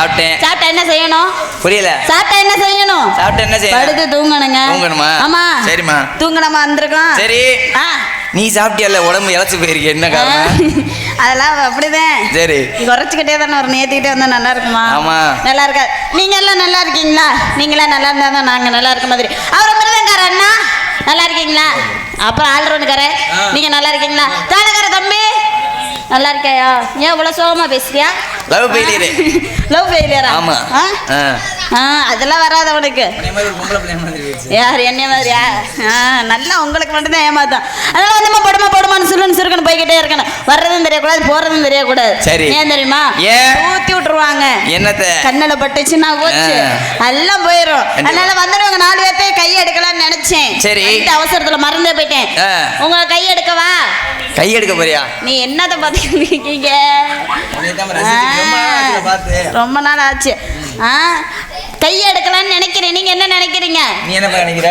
சாப்பிட்டேன். சாப்பிட்டா என்ன செய்யணும்? புரியல. சாப்பிட்டா என்ன செய்யணும்? சாப்பிட்டு என்ன செய்யணும்? படுத்து தூங்கணுங்க. தூங்கணுமா? ஆமா. சரிம்மா. தூங்கணுமா வந்திருக்கோம் சரி. நீ சாப்பிட்டியல்ல உடம்பு இழைச்சு போயிருக்கு. என்ன காரணம்? அதெல்லாம் அப்படிதான். சரி. குறைச்சிக்கிட்டே தானே ஒரு நேத்திக்கிட்டே வந்தா நல்லா இருக்குமா? ஆமா. நல்லா இருக்கா? நீங்க எல்லாம் நல்லா இருக்கீங்களா? நீங்களா நல்லா இருந்தா தான் நாங்க நல்லா இருக்க மாதிரி. அவர் மிருதங்கார அண்ணா. நல்லா இருக்கீங்களா? அப்புறம் ஆல்ரவுண்டுக்கார நீங்க நல்லா இருக்கீங்களா? தானக்கார தம்பி. நல்லா இருக்கியா? ஏன் இவ்வளவு சோகமா பேசுறியா? லவ் ஃபெயிலியர் லவ் ஃபெயிலியரா ஆமா. ஆ? அதெல்லாம் வராது அவனுக்கு. யார் என்ன மாதிரியா? நல்லா உங்களுக்கு மட்டும்தான் ஏமாத்தான் அதனால வந்து போடுமா போடுமான்னு சொல்லுன்னு சுருக்கன்னு போய்கிட்டே இருக்கணும். வர்றதும் தெரியக்கூடாது போறதும் தெரியக்கூடாது. சரி. ஏன் தெரியுமா? ஊத்தி விட்டுருவாங்க. என்னத்த? கண்ணில் பட்டுச்சுன்னா போச்சு. எல்லாம் போயிடும். அதனால வந்துடுவாங்க நாலு பேர்த்தையும் கை எடுக்கலாம்னு நினைச்சேன். சரி. அவசரத்துல மறந்தே போயிட்டேன். ஆ. உங்க கை எடுக்கவா கை எடுக்க போறியா? நீ ஆச்சுல பார்த்து. ரொம்ப நாள் ஆச்சு. ஆ. கை எடுக்கலாம்னு நினைக்கிறேன். நீங்க என்ன நினைக்கிறீங்க? நீ என்ன நினைக்கிற?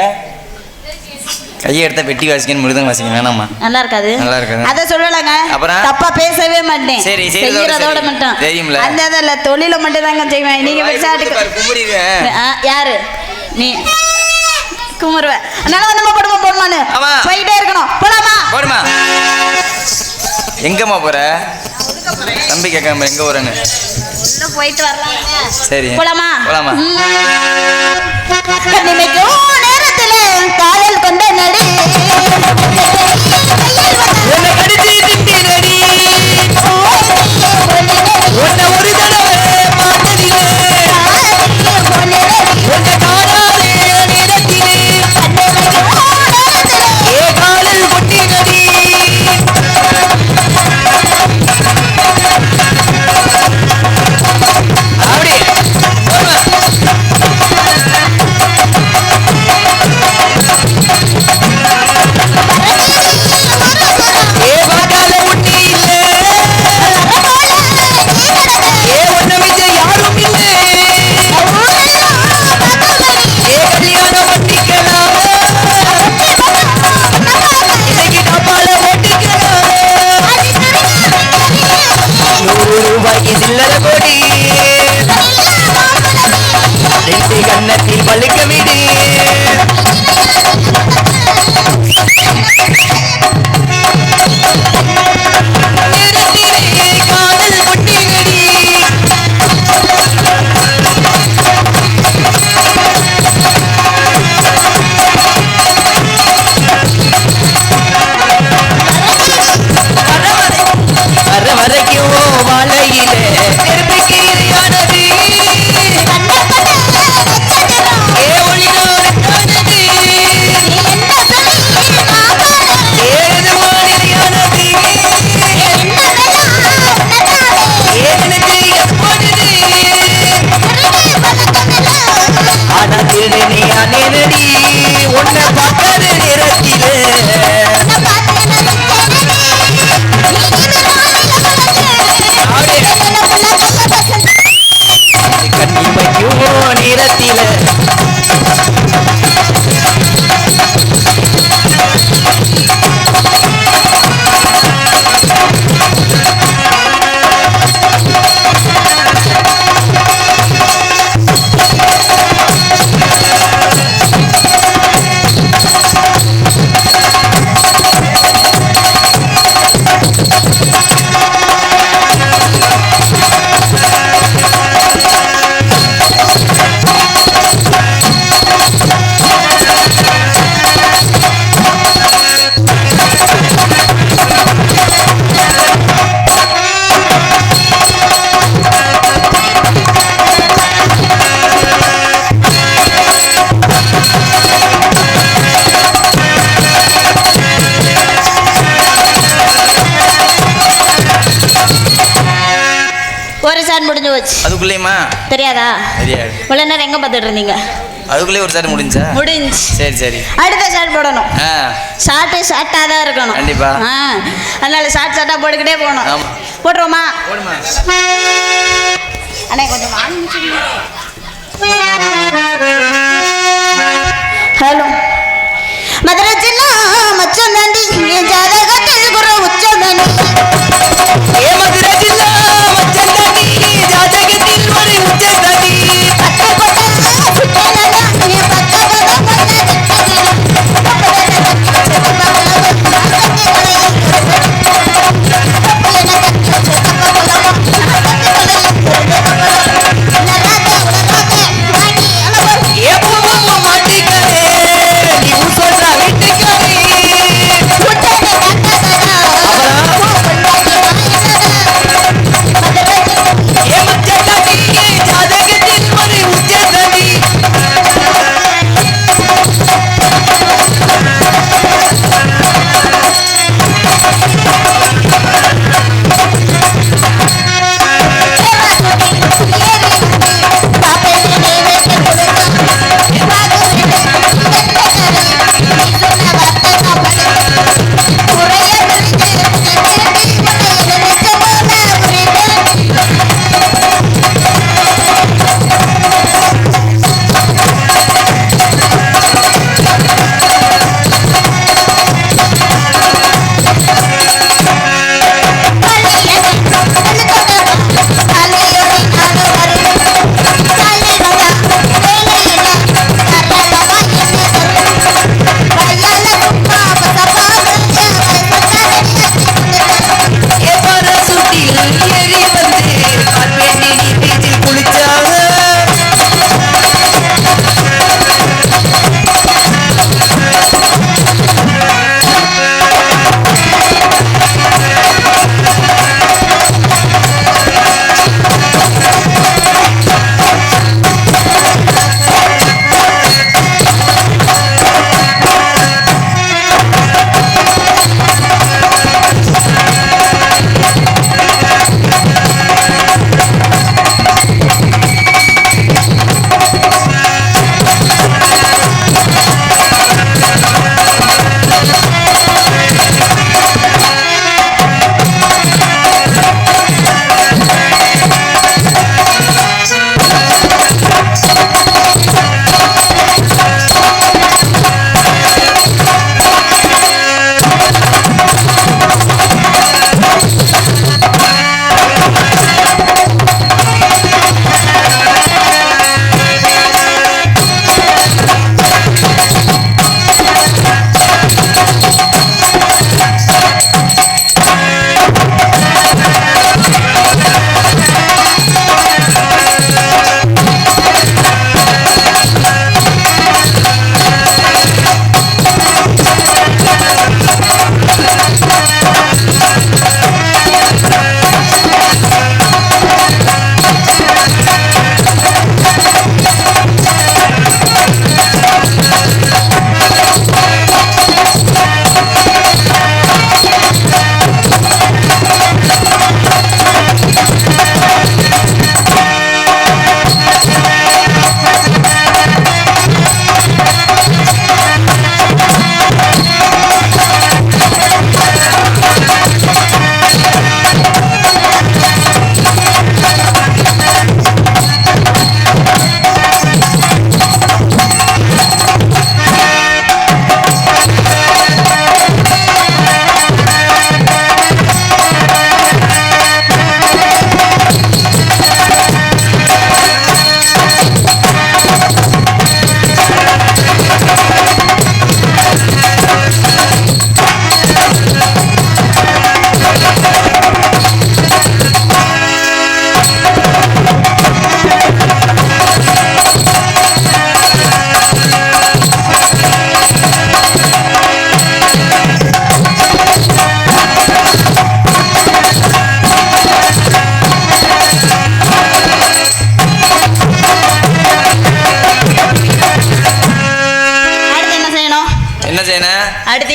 கையை எடுத்தா பெட்டி வாசிக்கணும் மிருதம் வாசிக்கணும். வேணாமா நல்லா இருக்காது. நல்லா இருக்காது. அத சொல்லலங்க. அப்புறம்? தப்பா பேசவே மாட்டேன். சரி, செய்யறதோட. மட்டும். தெரியும்ல. அந்த இதுல தொழில மட்டும் தாங்க செய்வேன். நீங்க விசாரிக்க யாரு? நீ குமருவ அதனால வந்து நம்ம போடுமா போடுமான்னு. போயிட்டே இருக்கணும். போலாமா? போடுமா. எங்கம்மா போற? தம்பி கேட்காம எங்க போறேன்னு? உள்ள போயிட்டு வரலாம் சரி. போலாமா? போலாமா? ம். கண்ணிமைக்கும் நேரத்துல காதல் கொண்ட நடி. நூறு ரூபாய்க்கு சில்லற கோடி. ரெண்டு கண்ணத்தில் பழுக்க அதுக்குள்ளேயுமா? தெரியாதா? தெரியாது. இவ்வளவு நேரம் எங்க பார்த்துட்டு இருந்தீங்க? அதுக்குள்ளே ஒரு சாரி முடிஞ்சா? முடிஞ்சு சரி சரி. அடுத்த ஷாட் போடணும். ஷார்ட்டு ஷார்ட்டாக தான் இருக்கணும். கண்டிப்பா. ஆ. அதனால ஷார்ட் ஷார்ட்டாக போட்டுக்கிட்டே போகணும். போட்டுருவோமா? போடுமா? அண்ணே கொஞ்சம் ஹலோ. take that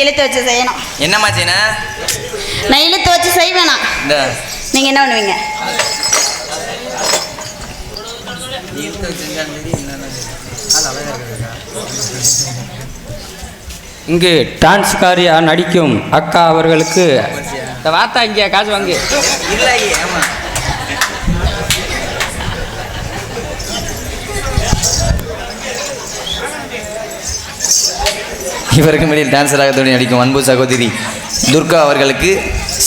இழுத்து வச்சு செய்யணும். என்னம்மா செய்யணும் நான் இழுத்து வச்சு செய்வேனா? நீங்க என்ன பண்ணுவீங்க? இங்கு டான்ஸ்காரியா நடிக்கும் அக்கா அவர்களுக்கு இந்த வாத்தா இங்கே காசு வாங்கு. இல்லை ஆமா. இவருக்கு மேல் டான்சராக தோணி நடிக்கும் அன்பு சகோதரி துர்கா அவர்களுக்கு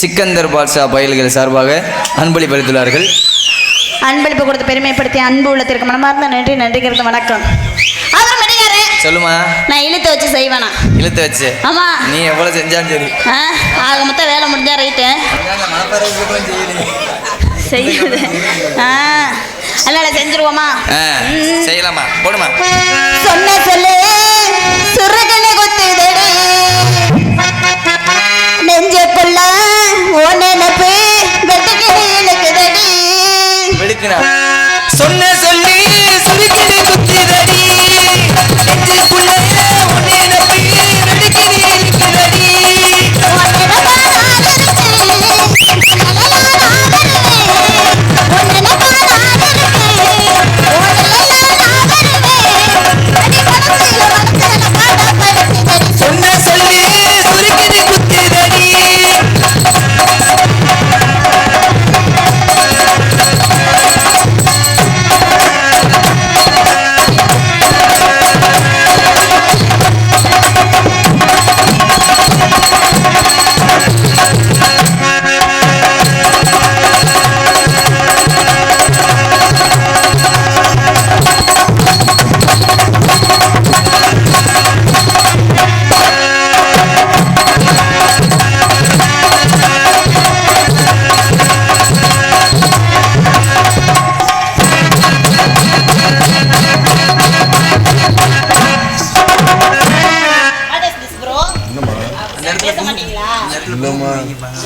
சிக்கந்தர் பாட்ஷா பயல்கள் சார்பாக அன்பளிப்பளித்துள்ளார்கள் அன்பளிப்பு கொடுத்து பெருமைப்படுத்தி அன்பு உள்ளத்திற்கு மனமார்ந்த நன்றி நன்றிங்கிறது வணக்கம். சொல்லுமா. நான் இழுத்து வச்சு செய்வேனா? இழுத்து வச்சு? ஆமா. நீ எவ்வளோ செஞ்சாலும் சரி. ஆக மொத்தம் வேலை முடிஞ்சா ரைட்டு செய்யுது. ஆ அதனால செஞ்சிருவோமா? செய்யலாமா? போடுமா? சொன்ன சொல்லு சுருகனை சொன்ன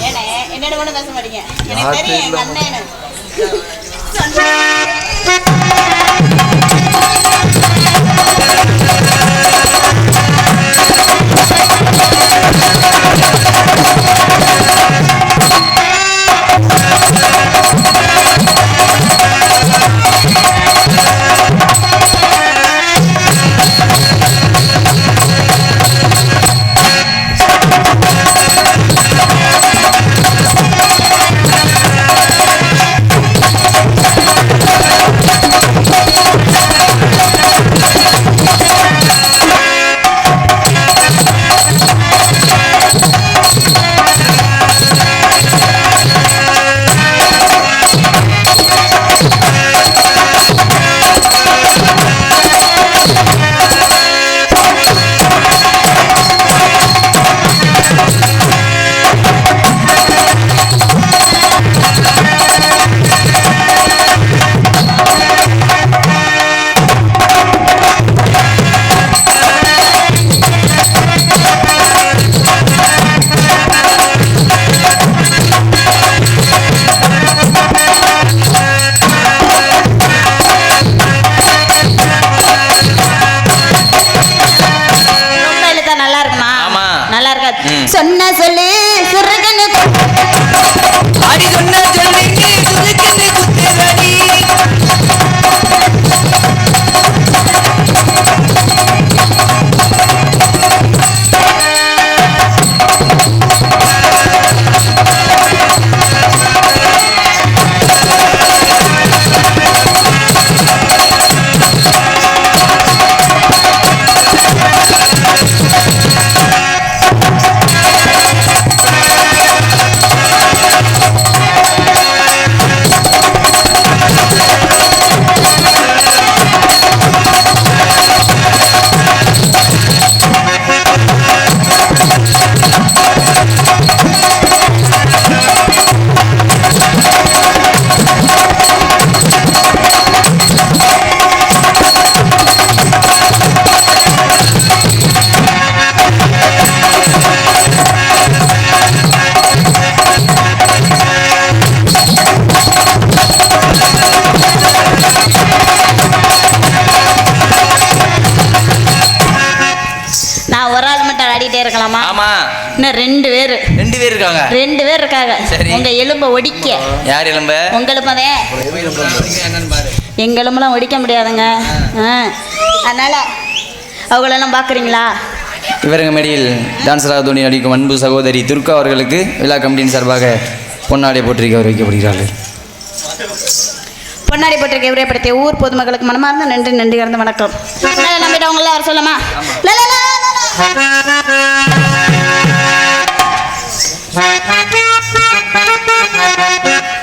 ஏனே, என்னோட மட்டும் பேச மாட்டீங்க. எனக்கு தெரியும், எங்க அண்ணன்னு. ம். சொன்ன எலும்ப ஒடிக்க. யார் எலும்ப? உங்க எங்க எலும்பெல்லாம் ஒடிக்க முடியாதுங்க. அதனால அவங்களெல்லாம் பார்க்குறீங்களா? இவருங்க மேடையில் டான்சர் ஆதோனி நடிக்கும் அன்பு சகோதரி துர்கா அவர்களுக்கு விழா கமிட்டியின் சார்பாக பொன்னாடை போற்றிக்க வைக்கப்படுகிறார்கள். பொன்னாடி போட்டிருக்க உரையப்படுத்திய ஊர் பொதுமக்களுக்கு மனமார்ந்த நன்றி நன்றி கலந்த வணக்கம். நம்பிட்டு அவங்கள வர சொல்லமா? Thank you.